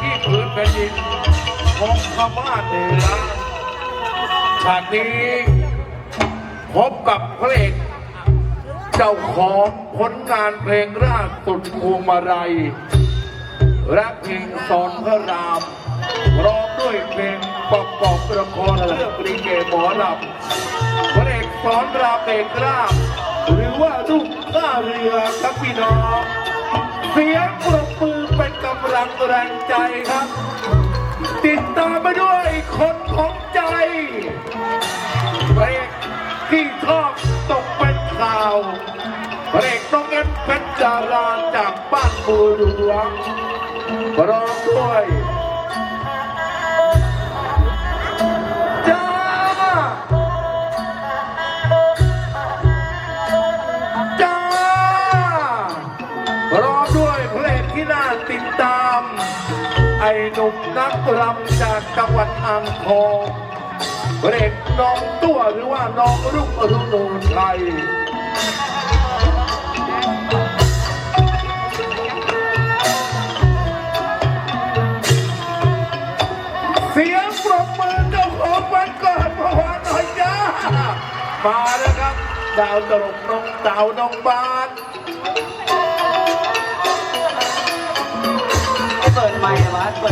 ที่พื้นแผ่นดินของพม่าเหนือฉากนี้พบกับพระเอกเจ้าของผลงานเพลงล่าสุดพวงมาลัยและเพลงสอนพระรามร้องด้วยเพลงประกอบละครเรื่องลิเกหมอลำพระเอกสอนรามเอกราบหรือว่าลูกข้าเรือครับพี่น้อง เสียงปรบมือ ลังแรงใจครับ ติดตามไปด้วยคนของใจพระเอกที่ชอบตกเป็นข่าวพระเอกต้องเอ็นเป็นดาราจากบ้านบูหลวงร้อมด้วยจ้าจ้ารอด้วยเพลงที่น่าติดตาม ไอ้หนุ่มนักรำจากจังหวัดอ่างทองเพลงน้องตัวหรือว่าน้องรุ่งอรุณไทยเสียงปรบมือเจ้าของวันเกิดเมื่อวานหน่อยจ้ามาแล้วครับ ดาวตลกน้องดาวน้องบาน but